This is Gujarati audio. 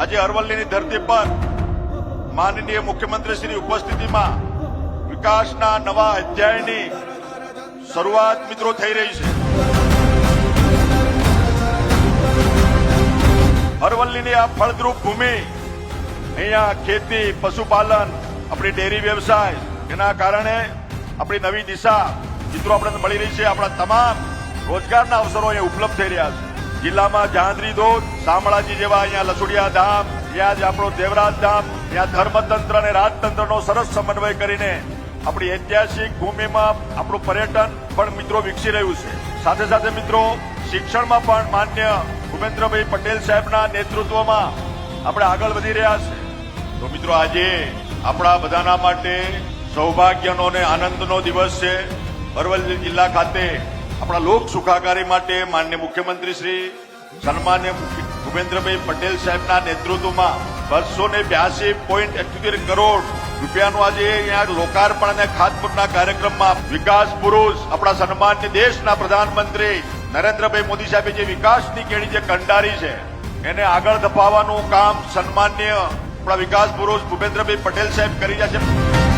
આજે અરવલ્લીની ધરતી પર માનનીય મુખ્યમંત્રી શ્રી ઉપસ્થિતિમાં વિકાસના નવા અધ્યાયની શરૂઆત મિત્રો થઈ રહી છે. અરવલ્લીની આ ફળદ્રુપ ભૂમિ, અહીંયા ખેતી, પશુપાલન, આપણી ડેરી વ્યવસાય, એના કારણે આપણી નવી દિશા મિત્રો આપણે મળી રહી છે. આપણા તમામ રોજગારના અવસરો અહીંયા ઉપલબ્ધ થઈ રહ્યા છે. જિલ્લામાં જાંદ્રી ધોધ, શામળાજી જેવા અહીંયા લસુડિયા ધામ, ત્યાં જ આપણો દેવરાજ ધામ, ત્યાં ધર્મતંત્ર અને રાજતંત્રનો સરસ સમન્વય કરીને આપણી ઐતિહાસિક ભૂમિમાં આપણું પર્યટન પણ મિત્રો વિકસી રહ્યું છે. સાથે સાથે મિત્રો, શિક્ષણમાં પણ માન્ય ભૂપેન્દ્રભાઈ પટેલ સાહેબના નેતૃત્વમાં આપણે આગળ વધી રહ્યા છે. તો મિત્રો, આજે આપણા બધાના માટે સૌભાગ્યનો અને આનંદનો દિવસ છે. અરવલ્લી જિલ્લા ખાતે આપણા લોક સુખાકારી માટે માન્ય મુખ્યમંત્રી શ્રી સન્માન્ય ભૂપેન્દ્રભાઈ પટેલ સાહેબના નેતૃત્વમાં બસો ને બ્યાસી પોઈન્ટ અઠ્યોતેર કરોડ રૂપિયાનું આજે અહીંયા લોકાર્પણ અને ખાતમુહૂર્તના કાર્યક્રમમાં વિકાસ પુરુષ, આપણા સન્માન્ય દેશના પ્રધાનમંત્રી નરેન્દ્રભાઈ મોદી સાહેબે જે વિકાસની કેળી જે કંડારી છે, એને આગળ ધપાવવાનું કામ સન્માન્ય આપણા વિકાસ પુરુષ ભૂપેન્દ્રભાઈ પટેલ સાહેબ કરી રહ્યા છે.